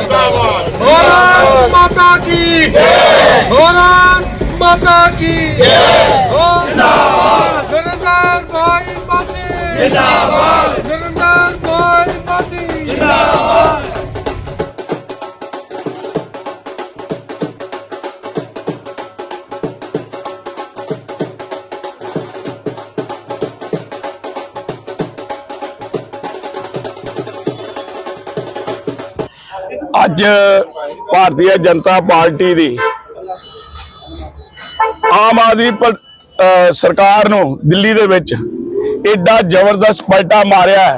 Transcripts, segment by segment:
जिंदाबाद भारत माता की जय भारत माता की जय जिंदाबाद जनता भाई पटेल जिंदाबाद ਅੱਜ ਭਾਰਤੀ ਜਨਤਾ ਪਾਰਟੀ ਦੀ ਆਮ ਆਦਮੀ ਪ- ਸਰਕਾਰ ਨੂੰ ਦਿੱਲੀ ਦੇ ਵਿੱਚ ਐਡਾ ਜ਼ਬਰਦਸਤ ਪਲਟਾ ਮਾਰਿਆ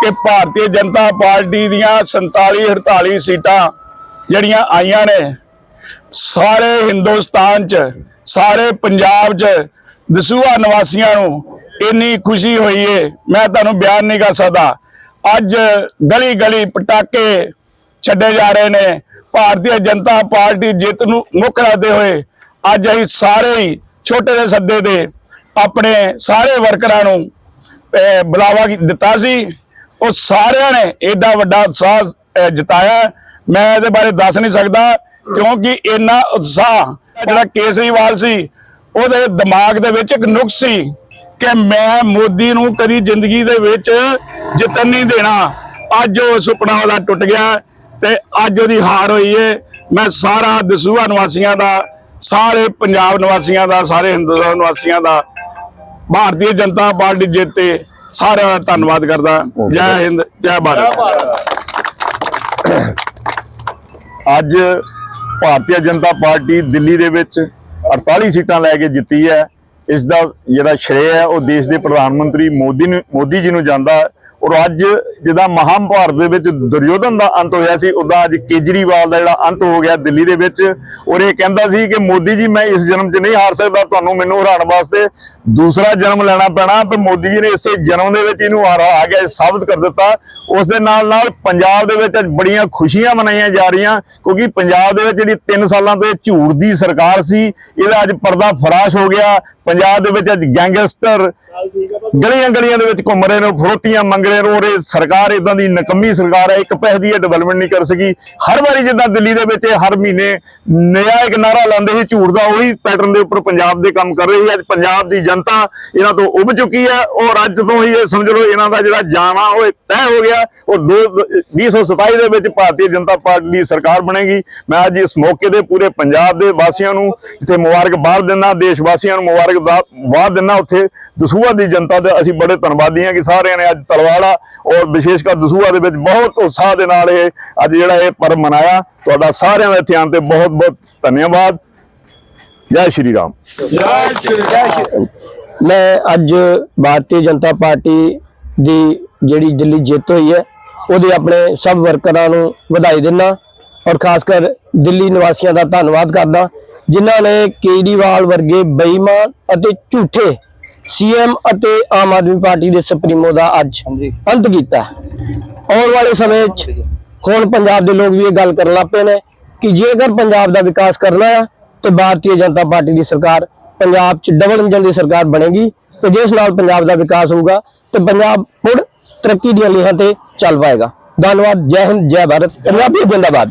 ਕਿ ਭਾਰਤੀ ਜਨਤਾ ਪਾਰਟੀ ਦੀਆਂ 47 48 ਸੀਟਾਂ ਜਿਹੜੀਆਂ ਆਈਆਂ ਨੇ, ਸਾਰੇ ਹਿੰਦੁਸਤਾਨ 'ਚ, ਸਾਰੇ ਪੰਜਾਬ 'ਚ ਦਸੂਹਾ ਨਿਵਾਸੀਆਂ ਨੂੰ ਇੰਨੀ ਖੁਸ਼ੀ ਹੋਈ ਏ। ਮੈਂ ਤੁਹਾਨੂੰ ਬਿਆਨ ਨਹੀਂ ਕਰ ਸਕਦਾ। ਅੱਜ ਗਲੀ ਗਲੀ ਪਟਾਕੇ ਛੱਡੇ ਜਾ ਰਹੇ ਨੇ। ਭਾਰਤੀ ਜਨਤਾ ਪਾਰਟੀ ਜਿੱਤ ਨੂੰ ਮੁੱਖ ਰੱਖਦੇ ਹੋਏ ਅੱਜ ਅਸੀਂ ਸਾਰੇ ਹੀ ਛੋਟੇ ਦੇ ਸੱਦੇ ਤੇ ਆਪਣੇ ਸਾਰੇ ਵਰਕਰਾਂ ਨੂੰ ਬੁਲਾਵਾ ਦਿੱਤਾ ਸੀ। ਉਹ ਸਾਰਿਆਂ ਨੇ ਐਡਾ ਵੱਡਾ ਉਤਸ਼ਾਹ ਜਿਤਾਇਆ। ਮੈਂ ਇਹਦੇ ਬਾਰੇ ਦੱਸ ਨਹੀਂ ਸਕਦਾ ਕਿਉਂਕਿ ਇੰਨਾ ਉਤਸ਼ਾਹ, ਜਿਹੜਾ ਕੇਸਰੀਵਾਲ ਸੀ, ਉਹਦੇ ਦਿਮਾਗ ਦੇ ਵਿੱਚ ਇੱਕ ਨੁਕਸ ਸੀ ਕਿ ਮੈਂ ਮੋਦੀ ਨੂੰ ਕਦੀ ਜ਼ਿੰਦਗੀ ਦੇ ਵਿੱਚ ਜਿੱਤਣ ਨਹੀਂ ਦੇਣਾ। ਅੱਜ ਉਹ ਸੁਪਨਾ ਉਹਦਾ ਟੁੱਟ ਗਿਆ। ਤੇ ਅੱਜ ਉਹਦੀ ਹਾਰ ਹੋਈ ਏ। ਮੈਂ ਸਾਰਾ ਦਸੂਹਾ ਨਿਵਾਸੀਆਂ ਦਾ ਸਾਰੇ ਪੰਜਾਬ ਨਿਵਾਸੀਆਂ ਦਾ ਸਾਰੇ ਹਿੰਦੁਸਤਾਨ ਨਿਵਾਸੀਆਂ ਦਾ ਭਾਰਤੀ ਜਨਤਾ ਪਾਰਟੀ ਜਿੱਤੇ ਸਾਰਿਆਂ ਦਾ ਧੰਨਵਾਦ ਕਰਦਾ। ਜੈ ਹਿੰਦ ਜੈ ਭਾਰਤ। ਅੱਜ ਭਾਰਤੀ ਜਨਤਾ ਪਾਰਟੀ ਦਿੱਲੀ ਦੇ ਵਿੱਚ 48 ਸੀਟਾਂ ਲੈ ਕੇ ਜਿੱਤੀ ਹੈ। ਇਸ ਦਾ ਜਿਹੜਾ ਸ਼੍ਰੇਅ ਹੈ ਉਹ ਦੇਸ਼ ਦੇ ਪ੍ਰਧਾਨ ਮੰਤਰੀ ਮੋਦੀ ਨੂੰ ਮੋਦੀ ਜੀ ਨੂੰ ਜਾਂਦਾ ਹੈ। ਔਰ ਅੱਜ ਜਿਹਦਾ ਮਹਾਭਾਰਤ ਦੇ ਵਿੱਚ ਦੁਰਯੋਧਨ ਦਾ ਅੰਤ ਹੋਇਆ ਸੀ, ਉਹਦਾ ਅੱਜ ਕੇਜਰੀਵਾਲ ਦਾ ਜਿਹੜਾ ਅੰਤ ਹੋ ਗਿਆ ਦਿੱਲੀ ਦੇ ਵਿੱਚ। ਔਰ ਇਹ ਕਹਿੰਦਾ ਸੀ ਕਿ ਮੋਦੀ ਜੀ, ਮੈਂ ਇਸ ਜਨਮ 'ਚ ਨਹੀਂ ਹਾਰ ਸਕਦਾ, ਤੁਹਾਨੂੰ ਮੈਨੂੰ ਹਰਾਉਣ ਵਾਸਤੇ ਦੂਸਰਾ ਜਨਮ ਲੈਣਾ ਪੈਣਾ ਤੇ ਮੋਦੀ ਜੀ ਨੇ ਇਸੇ ਜਨਮ ਦੇ ਵਿੱਚ ਇਹਨੂੰ ਹਰਾ ਆ ਗਿਆ ਸਾਬਤ ਕਰ ਦਿੱਤਾ। ਉਸ ਦੇ ਨਾਲ ਨਾਲ ਪੰਜਾਬ ਦੇ ਵਿੱਚ ਅੱਜ ਬੜੀਆਂ ਖੁਸ਼ੀਆਂ ਮਨਾਈਆਂ ਜਾ ਰਹੀਆਂ, ਕਿਉਂਕਿ ਪੰਜਾਬ ਦੇ ਵਿੱਚ ਜਿਹੜੀ 3 ਸਾਲਾਂ ਤੋਂ ਝੂਠ ਦੀ ਸਰਕਾਰ ਸੀ, ਇਹਦਾ ਅੱਜ ਪਰਦਾ ਫਰਾਸ਼ ਹੋ ਗਿਆ। ਪੰਜਾਬ ਦੇ ਵਿੱਚ ਅੱਜ ਗੈਂਗਸਟਰ ਗਲੀਆਂ ਗਲੀਆਂ ਦੇ ਵਿੱਚ ਘੁੰਮ ਰਹੇ ਨੇ, ਫਰੋਤੀਆਂ ਮੰਗ ਰਹੇ ਨੇ ਔਰ ਇਹ ਸਰਕਾਰ ਇਦਾਂ ਦੀ ਨਕੰਮੀ ਸਰਕਾਰ ਹੈ, ਇੱਕ ਪੈਸੇ ਦੀ ਡਿਵੈਲਪਮੈਂਟ ਨਹੀਂ ਕਰ ਸਕੀ। ਹਰ ਵਾਰੀ ਜਿੱਦਾਂ ਦਿੱਲੀ ਦੇ ਵਿੱਚ ਹਰ ਮਹੀਨੇ ਨਿਆ ਇੱਕ ਨਾਰਾ ਲਾਉਂਦੇ ਸੀ, ਝੂਠ ਦਾ ਉਹੀ ਪੈਟਰਨ ਦੇ ਉੱਪਰ ਪੰਜਾਬ ਦੇ ਕੰਮ ਕਰ ਰਹੀ ਹੈ। ਅੱਜ ਪੰਜਾਬ ਦੀ ਜਨਤਾ ਇਹਨਾਂ ਤੋਂ ਉੱਭ ਚੁੱਕੀ ਹੈ। ਔਰ ਅੱਜ ਤੋਂ ਹੀ ਇਹ ਸਮਝ ਲਓ, ਇਹਨਾਂ ਦਾ ਜਿਹੜਾ ਜਾਣਾ ਉਹ ਇਹ ਤੈਅ ਹੋ ਗਿਆ। ਉਹ ਦੋ 2027 ਦੇ ਵਿੱਚ ਭਾਰਤੀ ਜਨਤਾ ਪਾਰਟੀ ਦੀ ਸਰਕਾਰ ਬਣੇਗੀ। ਮੈਂ ਅੱਜ ਇਸ ਮੌਕੇ ਦੇ ਪੂਰੇ ਪੰਜਾਬ ਦੇ ਵਾਸੀਆਂ ਨੂੰ ਜਿੱਥੇ ਮੁਬਾਰਕਬਾਦ ਦਿੰਦਾ ਦੇਸ਼ ਵਾਸੀਆਂ ਨੂੰ ਮੁਬਾਰਕਬਾਦ ਦਿੰਦਾ, ਉੱਥੇ ਦਸੂਹਾ ਦੀ ਜਨਤਾ ਦੇ ਅਸੀਂ ਬੜੇ ਧੰਨਵਾਦੀ ਹਾਂ ਕਿ ਸਾਰਿਆਂ ਨੇ ਅੱਜ ਤਲਵਾੜਾ ਔਰ ਵਿਸ਼ੇਸ਼ ਕਰ ਦਸੂਹਾ ਦੇ ਵਿੱਚ ਬਹੁਤ ਉਤਸ਼ਾਹ ਦੇ ਨਾਲ ਇਹ ਅੱਜ ਜਿਹੜਾ ਇਹ ਪਰਬ ਮਨਾਇਆ। ਤੁਹਾਡਾ ਸਾਰਿਆਂ ਦਾ ਇੱਥੇ ਆਉਣ ਤੇ ਬਹੁਤ ਬਹੁਤ ਧੰਨਵਾਦ। ਜੈ ਸ਼੍ਰੀ ਰਾਮ। ਮੈਂ ਅੱਜ ਭਾਰਤੀ ਜਨਤਾ ਪਾਰਟੀ ਦੀ ਜਿਹੜੀ ਦਿੱਲੀ ਜਿੱਤ ਹੋਈ ਹੈ, ਉਹਦੇ ਆਪਣੇ ਸਭ ਵਰਕਰਾਂ ਨੂੰ ਵਧਾਈ ਦਿੰਦਾ ਔਰ ਖਾਸ ਕਰ ਦਿੱਲੀ ਨਿਵਾਸੀਆਂ ਦਾ ਧੰਨਵਾਦ ਕਰਦਾ, ਜਿਨ੍ਹਾਂ ਨੇ ਕੇਜਰੀਵਾਲ ਵਰਗੇ ਬੇਈਮਾਨ ਅਤੇ ਝੂਠੇ ਸੀਐਮ ਅਤੇ ਆਮ ਆਦਮੀ ਪਾਰਟੀ ਦੇ ਸੁਪਰੀਮੋ ਦਾ ਅੱਜ ਅੰਤ ਕੀਤਾ ਆਉਣ ਵਾਲੇ ਸਮੇਂ 'ਚ ਹੁਣ ਪੰਜਾਬ ਦੇ ਲੋਕ ਵੀ ਇਹ ਗੱਲ ਕਰਨ ਲੱਗ ਪਏ ਨੇ ਕਿ ਜੇਕਰ ਪੰਜਾਬ ਦਾ ਵਿਕਾਸ ਕਰਨਾ ਹੈ ਤੇ ਭਾਰਤੀ ਜਨਤਾ ਪਾਰਟੀ ਦੀ ਸਰਕਾਰ ਪੰਜਾਬ 'ਚ ਡਬਲ ਇੰਜਨ ਦੀ ਸਰਕਾਰ ਬਣੇਗੀ ਤੇ ਜਿਸ ਨਾਲ ਪੰਜਾਬ ਦਾ ਵਿਕਾਸ ਹੋਊਗਾ ਤੇ ਪੰਜਾਬ ਮੁੜ ਤਰੱਕੀ ਦੀਆਂ ਲੀਹਾਂ ਤੇ ਚੱਲ ਪਾਏਗਾ। ਧੰਨਵਾਦ ਜੈ ਹਿੰਦ ਜੈ ਭਾਰਤ। ਪੰਜਾਬੀ ਜਿੰਦਾਬਾਦ